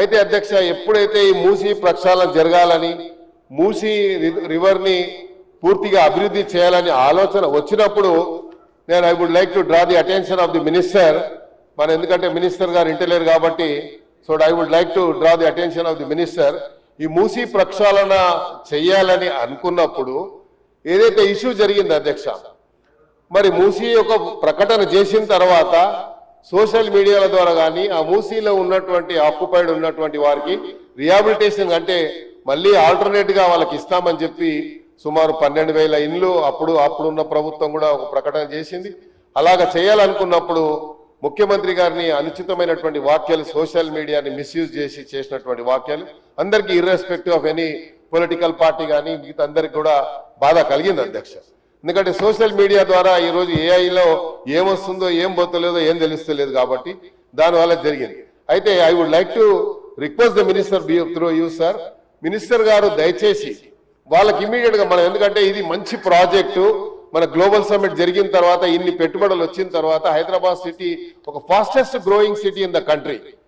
అయితే అధ్యక్ష ఎప్పుడైతే ఈ మూసీ ప్రక్షాళన జరగాలని మూసీ రి- రివర్ని పూర్తిగా అభివృద్ధి చేయాలని ఆలోచన వచ్చినప్పుడు నేను I would like to draw the attention of the minister. మన ఎందుకంటే మినిస్టర్ గారు ఇంటలేరు కాబట్టి so I would like to draw the attention of the minister. ఈ మూసీ ప్రక్షాళన చెయ్యాలని అనుకున్నప్పుడు ఏదైతే ఇష్యూ జరిగింది అధ్యక్ష మరి మూసీ యొక్క ప్రకటన చేసిన తర్వాత సోషల్ మీడియాల ద్వారా కానీ ఆ మూసీలో ఉన్నటువంటి ఆక్యుపైడ్ ఉన్నటువంటి వారికి రిహాబిలిటేషన్ అంటే మళ్ళీ ఆల్టర్నేట్గా వాళ్ళకి ఇస్తామని చెప్పి సుమారు పన్నెండు వేల ఇండ్లు అప్పుడు అప్పుడున్న ప్రభుత్వం కూడా ఒక ప్రకటన చేసింది. అలాగ చేయాలనుకున్నప్పుడు ముఖ్యమంత్రి గారిని అనుచితమైనటువంటి వాక్యాలు సోషల్ మీడియాని మిస్యూజ్ చేసి చేసినటువంటి వాక్యాలు అందరికీ irrespective of any political party కానీ మిగతా అందరికి కూడా బాధ కలిగింది అధ్యక్ష. ఎందుకంటే సోషల్ మీడియా ద్వారా ఈ రోజు ఏఐలో ఏమొస్తుందో ఏం పోతలేదో ఏం తెలుస్తలేదు కాబట్టి దానివల్ల జరిగింది. అయితే I would like to request the minister be through you sir minister గారు దయచేసి వాళ్ళకి ఇమీడియట్గా మనం ఎందుకంటే ఇది మంచి ప్రాజెక్టు మన గ్లోబల్ సమ్మిట్ జరిగిన తర్వాత ఇన్ని పెట్టుబడులు వచ్చిన తర్వాత హైదరాబాద్ సిటీ ఒక fastest growing city in the country